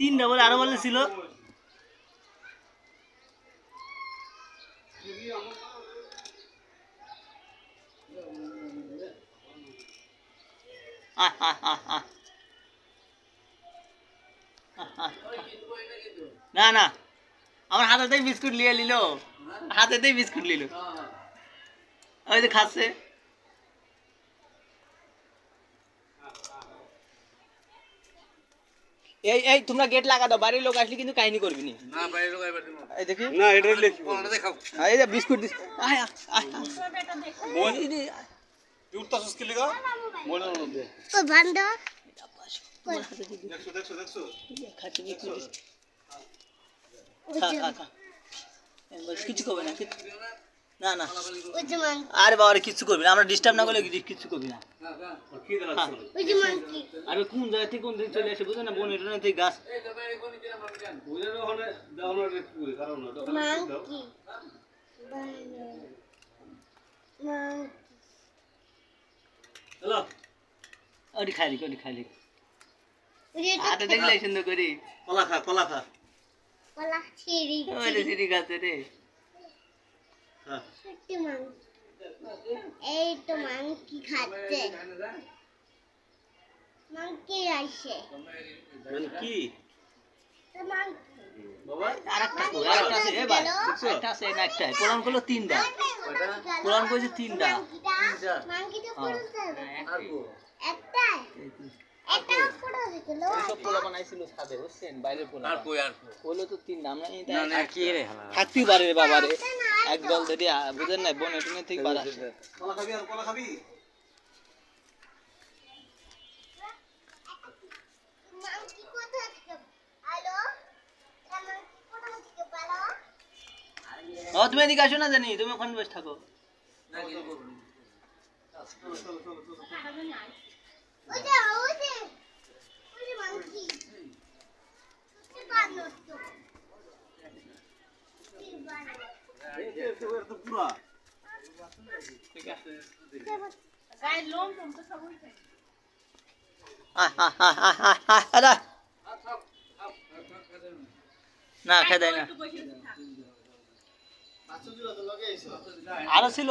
তিনটা বলে আরও বলে ছিল। না না। আমার হাতেতেই বিস্কুট নিয়ে নিল। হাতেতেই বিস্কুট নিল। ওই যে খাচ্ছে। এই এই তোমরা গেট লাগা দাও বাড়ির লোক আসলে কিন্তু কাহিনী করবি নি। না বাইরে লোক আইবার দিমু এই দেখি। না এটা লিখি। ওটা দেখাও। আয়, এই যে বিস্কুট দিস আয় আয়, আয় আয়। এই যে, আয়। তুই উঠতাছিস কি লিগা? মনে মধ্যে ও বান্দ তোমার হাতে দিয়ে দিস। দেখছ দেখছ দেখছ? খাচ্ছে বিস্কুট দিস। খা খা খা। এই বস, কিছু করবে না কিছু- না না। আরে বাবা রে, কিচ্ছু করবি না। আমরা ডিস্টার্ব না করলে কি- কিচ্ছু করবি না। কি দিলাম ওই যে মাংকি আরে কোন জায়গা থেকে কোন দিকে চলে আসে বুঝো না? বোন এটা না থেকে গাছ। ওটি খাইলি ওটি খাইলি হাতে দেখলে সুন্দর করে। কলা খা কলা খা। কলা ওই সিঁড়ি গাছে রে। হ্যাঁ এই তো মাংকি খাচ্ছে মাংকি আসে মানে মাংকি বাবা আর একটা কই, আর একটা আছে, এ ভাই, দেখছ? একটা আছে, না একটাই। কোরআন করল তিনটা। কোরআন কইছে তিনটা। মাংকিটা পড়তে আর কো একটাই একটা পড়ে গেল ওইসব পোলা বানাইছিল ছাদে, বুঝছেন? বাইরের পোলা আর বানাই। কই আর কো হলো তো তিনটা, আমরা এই না না তাই- কি রে হালা থাকতেই পারে রে বাবা রে। এক দল ধরে আ- বুঝেন না, বোন এটুনে থেকে বাড়া। কলা খাবি আর কলা খাবি ও, তুমি এদিকে আসো না জানি, তুমি ওখানে বসে থাকো। না কি করব চলো চলো চলো চলো ওই যে ওই যে ওই যে মাংকি কি বানো তো কি বানো এই যে তো এর তো পুরা আহ, আহ, আহ, আহ, আহ, আহ, আরে। না খেয়ে দেয় না। তো লগে আইছো আরও ছিল?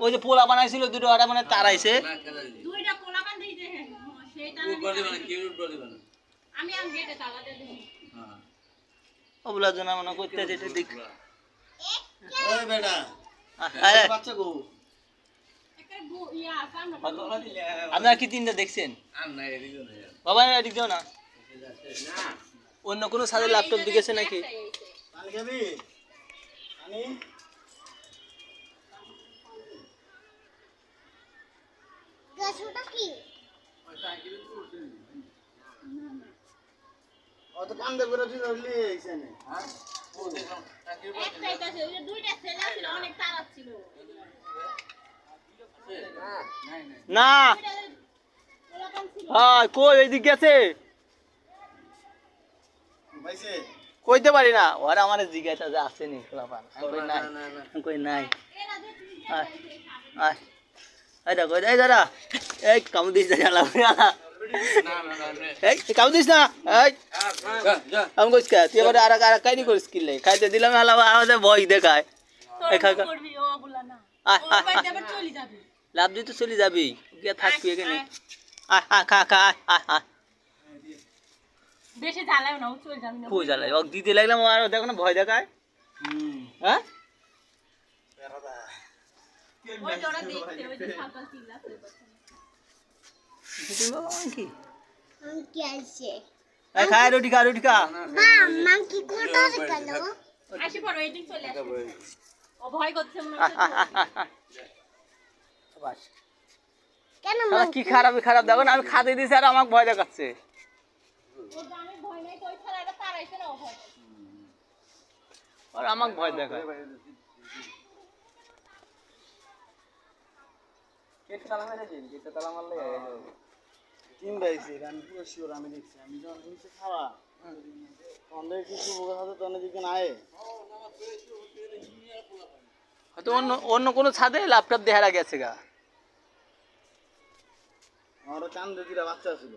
ওই যে পোলা বানাইছিল দুটো ওটা মানে তারাইছে। দুইটা বলি মানে মানে? আমি আমি গেটে তালা দিয়ে দিই হ্যাঁ। ওগুলা জন্য মনে করতে যেতে দেখ ওই বেটা। বাচ্চা গো। আপনারা কি তিনটা দেখছেন। বাবা এদিক যাও না। অন্য কোনো সাদের ল্যাপটপ দিকেছে নাকি পানি খাবি পানি গাছটা কি অত কান্দে করে তুই রইলি এইখানে একটাই কাছে ওই দুইটা ছেলে ছিল অনেক তারা ছিল। না। হ্যাঁ কই ওইদিক গেছে? কইতে পারি না। ওরা আমার জিজ্ঞাসা যে আসেনি খোলাপান কই নাই না না কই নাই। আয় আয় এই দেখো এই দাদা এই কামু দিস দাদা কামু দিস না। এই। যা যা আমি কইস কে? তুই এবার আর আর কাইনি করিস খাইতে দিলাম হালা আমাদের ভয় দেখায়। লাভ দিয়ে তো চলে যাবি। গিয়ে থাকবি এখানে। আয়। আয় খা খা আয় আয় বেশি জ্বালায় না চলে যাবে না। দিতে লাগলাম আর দেখো না ভয় দেখায়। হুম। হ্যাঁ? ওই যে দেখতে ওই যে সাঁতার চিল্লা তুমি বাবা কি মাংকি আসে এই খা রুটি খা রুটি খা বা মাংকি কোথা গেল আসি পড়ো এদিক চলে আসে। ও ভয় করছে মনে আয়, আয়, হচ্ছে আয়, আয়, আয়। বাস। কেন শালা কি খারাপ খারাপ দেখো না আমি খাতে দিছি আর আমাকে ভয় দেখাচ্ছে। ও ভয় নাই তো ছাড়া এটা তারাইছে না ও ভয় আর আমাকে ভয় দেখায়। কেটে তালা মেরে দিন কেটে তালা মারলে তিনটা আইছে আমি পুরো শিওর আমি দেখছি। আমি যখন নিচে খাওয়া। অন্ধের কিছু বোকা হাতে তখন দিকে আয়ে। হয়তো অন্য অন্য কোনো ছাদে ল্যাপটপ দেহারা গেছে গা। আমার কান্দে বাচ্চা ছিল।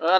ওরা